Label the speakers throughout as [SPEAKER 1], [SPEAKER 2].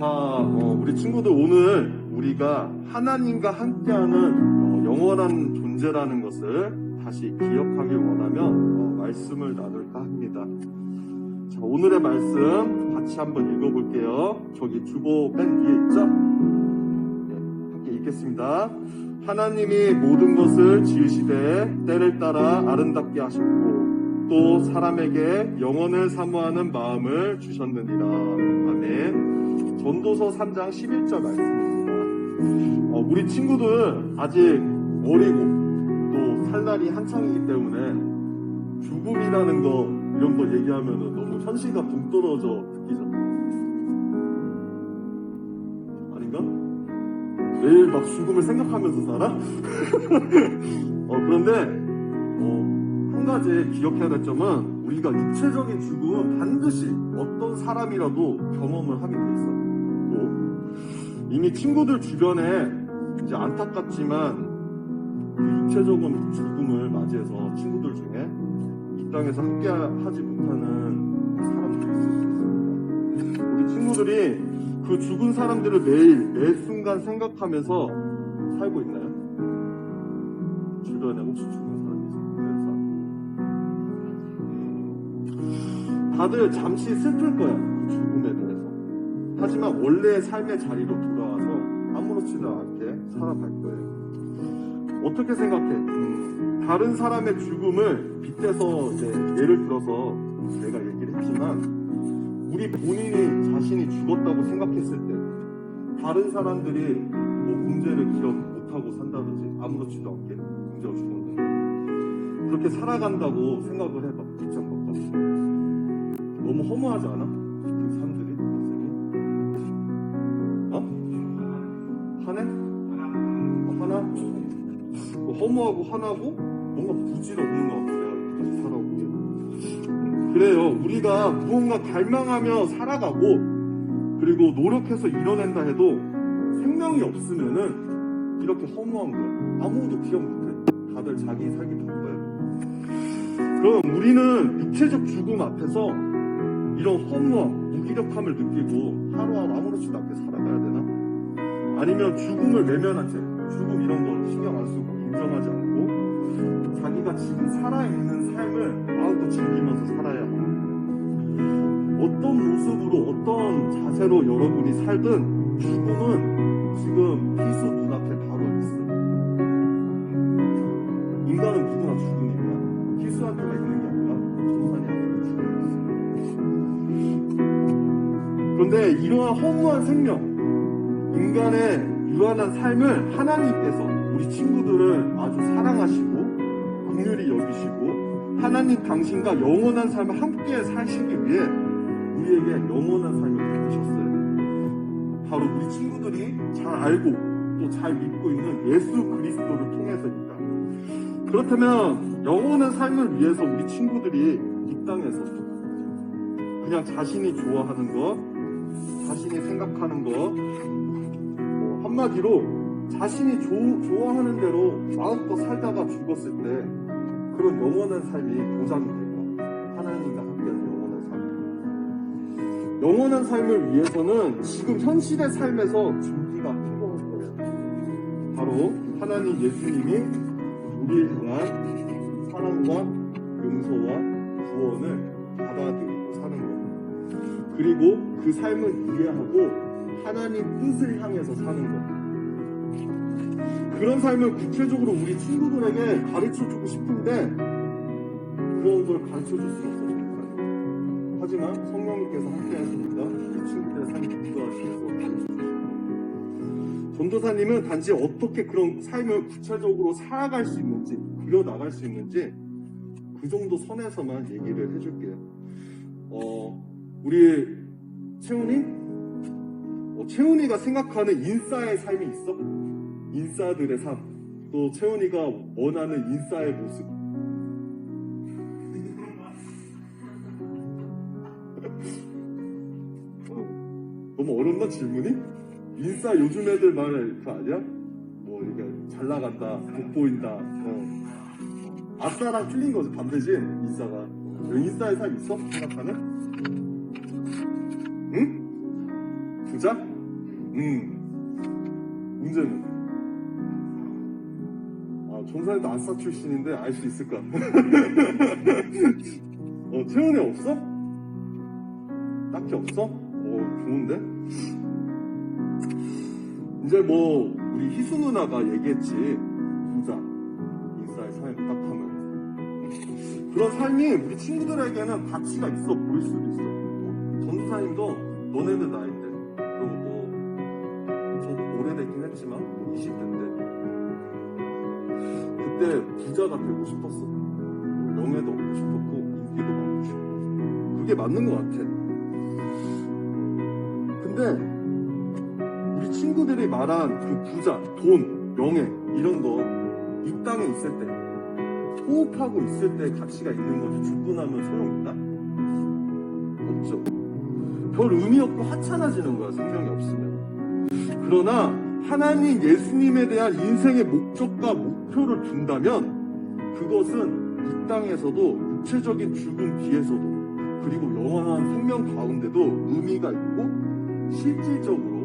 [SPEAKER 1] 자, 어, 우리 친구들 오늘 우리가 하나님과 함께하는 어, 영원한 존재라는 것을 다시 기억하길 원하며 어, 말씀을 나눌까 합니다. 자, 오늘의 말씀 같이 한번 읽어볼게요. 저기 주보 맨 뒤에 있죠? 네, 함께 읽겠습니다. 하나님이 모든 것을 지으시되 때를 따라 아름답게 하셨고 또 사람에게 영원을 사모하는 마음을 주셨느니라. 아멘. 전도서 3장 11절 말씀입니다. 어, 우리 친구들 아직 어리고 또 살 날이 한창이기 때문에 죽음이라는 거 이런 거 얘기하면 너무 현실과 동떨어져 느끼죠. 아닌가? 매일 막 죽음을 생각하면서 살아? 어, 그런데 어, 한 가지 기억해야 될 점은 우리가 육체적인 죽음은 반드시 어떤 사람이라도 경험을 하게 돼 있어. 또 이미 친구들 주변에 이제 안타깝지만 그 육체적인 죽음을 맞이해서 친구들 중에 이 땅에서 함께 하지 못하는 사람들이 있을 수 있습니다. 우리 친구들이 그 죽은 사람들을 매일 매 순간 생각하면서 살고 있나요? 주변에 혹시 죽은 다들 잠시 슬플 거야 그 죽음에 대해서. 하지만 원래의 삶의 자리로 돌아와서 아무렇지도 않게 살아갈 거예요. 어떻게 생각해? 음, 다른 사람의 죽음을 빗대서 이제 예를 들어서 내가 얘기를 했지만 우리 본인이 자신이 죽었다고 생각했을 때 다른 사람들이 뭐 문제를 기억 못하고 산다든지 아무렇지도 않게 문제가 죽었는데 그렇게 살아간다고 생각을 해봐 입장 바꿔 너무 허무하지 않아? 그 사람들이 선생님? 어? 화내? 어, 화나? 뭐 허무하고 화나고 뭔가 부질 없는 것 같아요 이렇게 살아오게 그래요. 우리가 무언가 갈망하며 살아가고 그리고 노력해서 이뤄낸다 해도 생명이 없으면은 이렇게 허무한 거야. 아무도 기억 못해. 다들 자기 살기 바빠요. 그럼 우리는 육체적 죽음 앞에서 이런 허무함, 무기력함을 느끼고 하루하루 아무렇지도 않게 살아가야 되나? 아니면 죽음을 외면한 채 죽음 이런 거 신경 안 쓰고 인정하지 않고 자기가 지금 살아있는 삶을 마음껏 즐기면서 살아야 합니다. 어떤 모습으로 어떤 자세로 여러분이 살든 죽음은 지금 피수 눈앞에 바로 있어요. 인간은 누구나 죽으니까 피수한테만 있는 게 아니라 천산이 한테도 죽음이 있어요. 그런데 이러한 허무한 생명, 인간의 유한한 삶을 하나님께서 우리 친구들을 아주 사랑하시고 긍휼히 여기시고 하나님 당신과 영원한 삶을 함께 사시기 위해 우리에게 영원한 삶을 베푸셨어요. 바로 우리 친구들이 잘 알고 또 잘 믿고 있는 예수 그리스도를 통해서입니다. 그렇다면 영원한 삶을 위해서 우리 친구들이 이 땅에서 그냥 자신이 좋아하는 것, 자신이 생각하는 것, 뭐 한마디로 자신이 조- 좋아하는 대로 마음껏 살다가 죽었을 때 그런 영원한 삶이 보장이 돼요. 하나님과 함께하는 영원한 삶. 영원한 삶을 위해서는 지금 현실의 삶에서 준비가 필요할 거예요. 바로 하나님 예수님이 우리를 향한 사랑과 용서와 구원을 받아들이고 사는 것. 그리고 그 삶을 이해하고 하나님 뜻을 향해서 사는 것. 그런 삶을 구체적으로 우리 친구들에게 가르쳐 주고 싶은데 그런 걸 가르쳐 줄 수 없어요. 하지만 성령님께서 함께 하시니까 우리 친구들의 삶을 인도하시면서 가르쳐. 전도사님은 단지 어떻게 그런 삶을 구체적으로 살아갈 수 있는지 그려 나갈 수 있는지 그 정도 선에서만 얘기를 해줄게요. 어, 우리 채훈이? 어, 채훈이가 생각하는 인싸의 삶이 있어? 인싸들의 삶. 또 채훈이가 원하는 인싸의 모습. 어, 너무 어렵나 질문이? 인싸 요즘 애들 말그 아니야? 뭐 이게 잘 나간다, 돋보인다. 어. 아싸랑 틀린 거지 반대지 인싸가. 인싸의 삶 있어? 생각하는? 부자? 음. 문제는? 아, 전사에도 아싸 출신인데 알 수 있을까? 어, 태연이 없어? 딱히 없어? 어, 좋은데? 이제 뭐, 우리 희수 누나가 얘기했지. 부자. 인싸의 삶딱 하면. 그런 삶이 우리 친구들에게는 가치가 있어 보일 수도 있어. 그리고 뭐, 좀 오래되긴 했지만, 뭐 20대인데, 그때 부자가 되고 싶었어. 명예도 얻고 싶었고, 인기도 받고 싶고. 그게 맞는 것 같아. 근데, 우리 친구들이 말한 그 부자, 돈, 명예, 이런 거, 이 땅에 있을 때, 호흡하고 있을 때 가치가 있는 거지 죽고 나면 소용있다? 없죠. 별 의미 없고 하찮아지는 거야 생명이 없으면. 그러나 하나님 예수님에 대한 인생의 목적과 목표를 둔다면 그것은 이 땅에서도 육체적인 죽음 뒤에서도 그리고 영원한 생명 가운데도 의미가 있고 실질적으로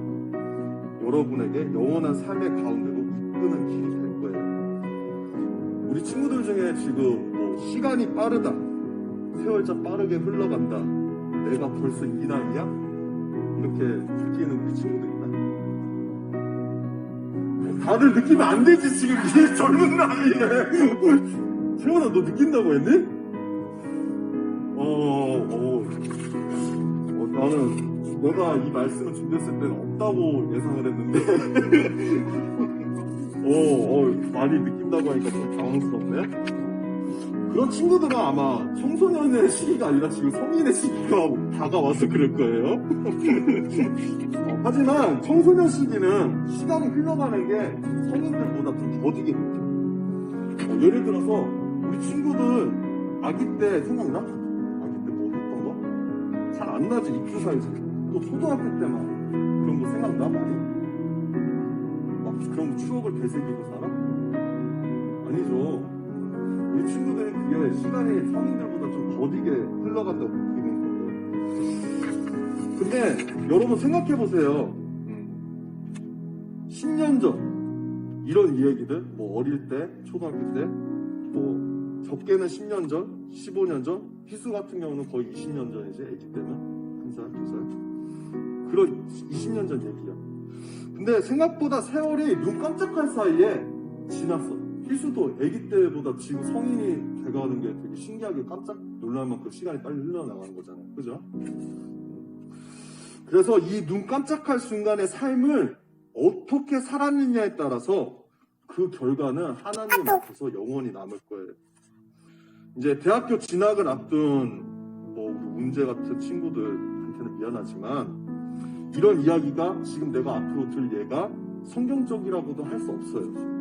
[SPEAKER 1] 여러분에게 영원한 삶의 가운데로 이끄는 길이 될 거예요. 우리 친구들 중에 지금 뭐 시간이 빠르다, 세월자 빠르게 흘러간다, 내가 벌써 이 나이야? 이렇게 느끼는 우리 친구들? 다들 느끼면 안 되지 지금 이 젊은 나이에 세원아 너 느낀다고 했니? 어, 어, 어, 나는 내가 이 말씀을 준비했을 때는 없다고 예상을 했는데 어, 어, 많이 느낀다고 하니까 좀 당황스럽네. 그런 친구들은 아마 청소년의 시기가 아니라 지금 성인의 시기가 다가와서 그럴 거예요. 어, 하지만 청소년 시기는 시간이 흘러가는 게 성인들보다 좀 더디게 느껴. 어, 예를 들어서 우리 친구들 아기 때 생각나? 아기 때 뭐 했던 거? 잘 안 나지 입주 사이즈. 또 초등학교 때만 그런 거 생각나? 많이? 막 그런 추억을 되새기고 살아? 아니죠. 친구들이 그게 시간이 성인들보다 좀 더디게 흘러간다고 느끼는 거예요. 근데 여러분 생각해보세요. 10년 전 이런 이야기들 뭐 어릴 때 초등학교 때뭐 적게는 10년 전 15년 전 희수 같은 경우는 거의 20년 전이지 애기 때면 한 살, 두살 그런 20년 전 얘기야 근데 생각보다 세월이 눈 깜짝할 사이에 지났어 희수도 애기 때보다 지금 성인이 돼가는 게 되게 신기하게 깜짝 놀랄 만큼 시간이 빨리 흘러나가는 거잖아요 그죠? 그래서 이 눈 깜짝할 순간의 삶을 어떻게 살았느냐에 따라서 그 결과는 하나님 앞에서 영원히 남을 거예요. 이제 대학교 진학을 앞둔 뭐 우리 운재 같은 친구들한테는 미안하지만 이런 이야기가 지금 내가 앞으로 들 예가 성경적이라고도 할 수 없어요.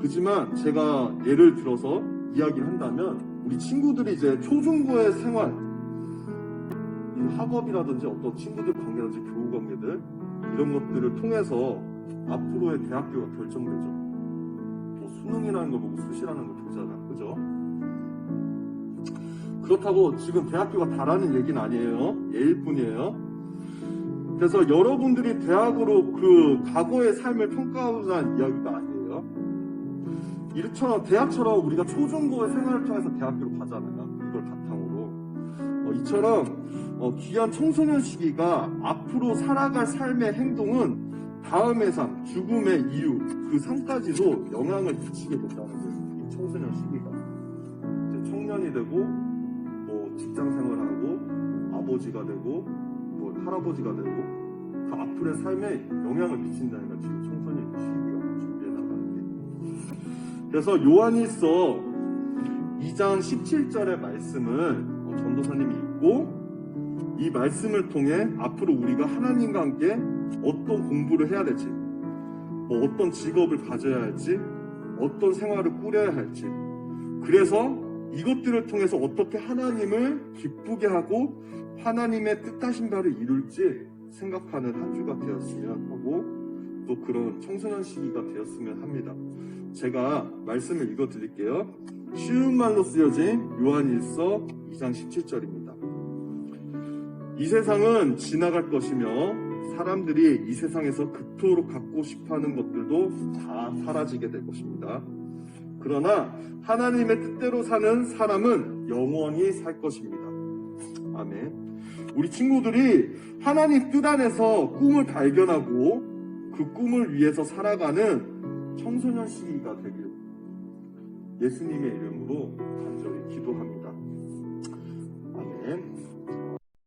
[SPEAKER 1] 그지만 제가 예를 들어서 이야기를 한다면 우리 친구들이 이제 초중고의 생활 이 학업이라든지 어떤 친구들 관계라든지 교우 관계들 이런 것들을 통해서 앞으로의 대학교가 결정되죠. 뭐 수능이라는 거 보고 수시라는 거 보잖아. 그죠? 그렇다고 지금 대학교가 다라는 얘기는 아니에요. 예일 뿐이에요. 그래서 여러분들이 대학으로 그 과거의 삶을 평가하자는 이야기가 아니에요. 이처럼 대학처럼 우리가 초중고의 생활을 통해서 대학교로 가잖아요. 이걸 바탕으로. 어, 이처럼 어, 귀한 청소년 시기가 앞으로 살아갈 삶의 행동은 다음의 삶, 죽음의 이유, 그 삶까지도 영향을 미치게 된다는 거예요. 이 청소년 시기가. 이제 청년이 되고, 뭐 직장 생활하고, 아버지가 되고, 뭐 할아버지가 되고, 그 앞으로의 삶에 영향을 미친다는 거예요. 지금 청소년 시기가 게. 그래서 요한일서 2장 17절의 말씀을 어, 전도사님이 읽고, 이 말씀을 통해 앞으로 우리가 하나님과 함께 어떤 공부를 해야 될지, 뭐 어떤 직업을 가져야 할지, 어떤 생활을 꾸려야 할지, 그래서 이것들을 통해서 어떻게 하나님을 기쁘게 하고 하나님의 뜻하신 바를 이룰지 생각하는 한 주가 되었으면 하고 또 그런 청소년 시기가 되었으면 합니다. 제가 말씀을 읽어 드릴게요. 쉬운 말로 쓰여진 요한일서 2장 17절입니다. 이 세상은 지나갈 것이며 사람들이 이 세상에서 그토록 갖고 싶어 하는 것들도 다 사라지게 될 것입니다. 그러나 하나님의 뜻대로 사는 사람은 영원히 살 것입니다. 아멘. 우리 친구들이 하나님 뜻 안에서 꿈을 발견하고 그 꿈을 위해서 살아가는 청소년 시기가 되길 예수님의 이름으로 간절히 기도합니다. 아멘.